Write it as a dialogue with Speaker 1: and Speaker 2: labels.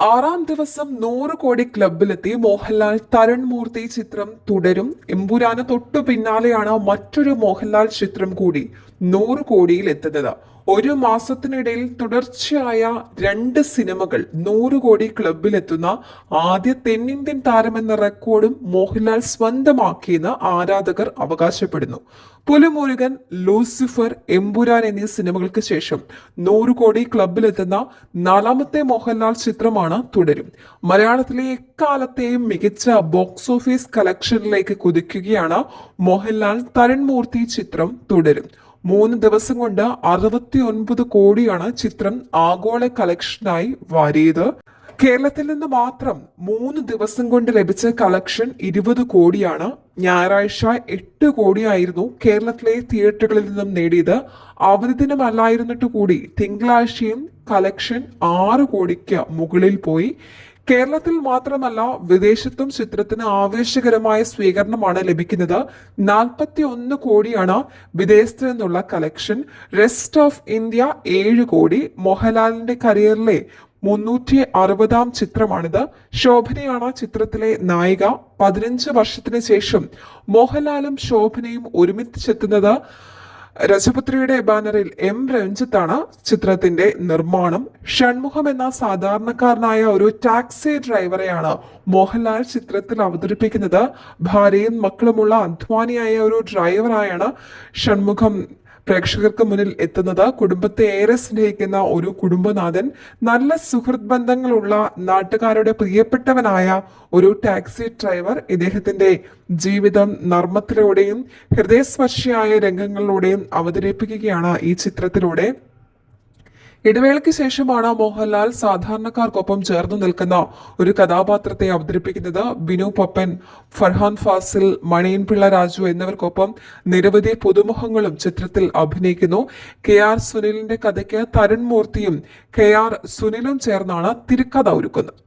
Speaker 1: ആറാം ദിവസം നൂറ് കോടി ക്ലബിലെത്തി മോഹൻലാൽ തരൺ മൂർത്തി ചിത്രം തുടരും. എമ്പുരാന് തൊട്ടു പിന്നാലെയാണ് മറ്റൊരു മോഹൻലാൽ ചിത്രം കൂടി നൂറ് കോടിയിൽ എത്തുന്നത്. ഒരു മാസത്തിനിടയിൽ തുടർച്ചയായ രണ്ട് സിനിമകൾ നൂറ് കോടി ക്ലബിലെത്തുന്ന ആദ്യ തെന്നിന്ത്യൻ താരമെന്ന റെക്കോർഡും മോഹൻലാൽ സ്വന്തമാക്കിയെന്ന് ആരാധകർ അവകാശപ്പെടുന്നു. പുലിമുരുകൻ ലൂസിഫർ എമ്പുരാൻ എന്നീ സിനിമകൾക്ക് ശേഷം നൂറ് കോടി ക്ലബിലെത്തുന്ന നാലാമത്തെ മോഹൻലാൽ ചിത്രമാണ് തുടരും. മലയാളത്തിലെ എക്കാലത്തെയും മികച്ച ബോക്സ് ഓഫീസ് കളക്ഷനിലേക്ക് കുതിക്കുകയാണ് മോഹൻലാൽ തരൺമൂർത്തി ചിത്രം തുടരും. മൂന്ന് ദിവസം കൊണ്ട് അറുപത്തി ഒൻപത് കോടിയാണ് ചിത്രം ആഗോള കളക്ഷനായി വാരിയത്. കേരളത്തിൽ നിന്ന് മാത്രം മൂന്ന് ദിവസം കൊണ്ട് ലഭിച്ച കളക്ഷൻ ഇരുപത് കോടിയാണ്. ഞായറാഴ്ച എട്ട് കോടിയായിരുന്നു കേരളത്തിലെ തിയേറ്ററുകളിൽ നിന്നും നേടിയത്. അവധി ദിനമല്ലായിരുന്നിട്ട് കൂടി തിങ്കളാഴ്ചയും കളക്ഷൻ ആറ് കോടിക്ക് മുകളിൽ പോയി. കേരളത്തിൽ മാത്രമല്ല വിദേശത്തും ചിത്രത്തിന് ആവേശകരമായ സ്വീകരണമാണ് ലഭിക്കുന്നത്. നാൽപ്പത്തി ഒന്ന് കോടിയാണ് വിദേശത്ത് നിന്നുള്ള കളക്ഷൻ റെസ്റ്റ് ഓഫ് ഇന്ത്യ ഏഴ് കോടി. മോഹൻലാലിന്റെ കരിയറിലെ മുന്നൂറ്റി അറുപതാം ചിത്രമാണിത്. ശോഭനയാണ് ചിത്രത്തിലെ നായിക. പതിനഞ്ച് വർഷത്തിന് ശേഷം മോഹൻലാലും ശോഭനയും ഒരുമിച്ചെത്തുന്നത് രജപുത്രിയുടെ ബാനറിൽ എം രഞ്ജിത്താണ് ചിത്രത്തിന്റെ നിർമ്മാണം. ഷൺമുഖം എന്ന സാധാരണക്കാരനായ ഒരു ടാക്സി ഡ്രൈവറെയാണ് മോഹൻലാൽ ചിത്രത്തിൽ അവതരിപ്പിക്കുന്നത്. ഭാര്യയും മക്കളുമുള്ള അധ്വാനിയായ ഒരു ഡ്രൈവറായാണ് ഷൺമുഖം പ്രേക്ഷകർക്ക് മുന്നിൽ എത്തുന്നത് കുടുംബത്തെ ഏറെ സ്നേഹിക്കുന്ന ഒരു കുടുംബനാഥൻ നല്ല സുഹൃത്ത് ബന്ധങ്ങളുള്ള നാട്ടുകാരുടെ പ്രിയപ്പെട്ടവനായ ഒരു ടാക്സി ഡ്രൈവർ ഇദ്ദേഹത്തിന്റെ ജീവിതം നർമ്മത്തിലൂടെയും ഹൃദയസ്പർശിയായ രംഗങ്ങളിലൂടെയും അവതരിപ്പിക്കുകയാണ് ഈ ചിത്രത്തിലൂടെ. ഇടവേളയ്ക്ക് ശേഷമാണ് മോഹൻലാൽ സാധാരണക്കാർക്കൊപ്പം ചേർന്നു നിൽക്കുന്ന ഒരു കഥാപാത്രത്തെ അവതരിപ്പിക്കുന്നത് ബിനു പപ്പൻ ഫർഹാൻ ഫാസിൽ മണിയൻപിള്ള രാജു എന്നിവർക്കൊപ്പം നിരവധി പുതുമുഖങ്ങളും ചിത്രത്തിൽ അഭിനയിക്കുന്നു. കെ ആർ സുനിലിന്റെ കഥയ്ക്ക് തരുൺ മൂർത്തിയും കെ ആർ സുനിലും ചേർന്നാണ് തിരുക്കഥ ഒരുക്കുന്നത്.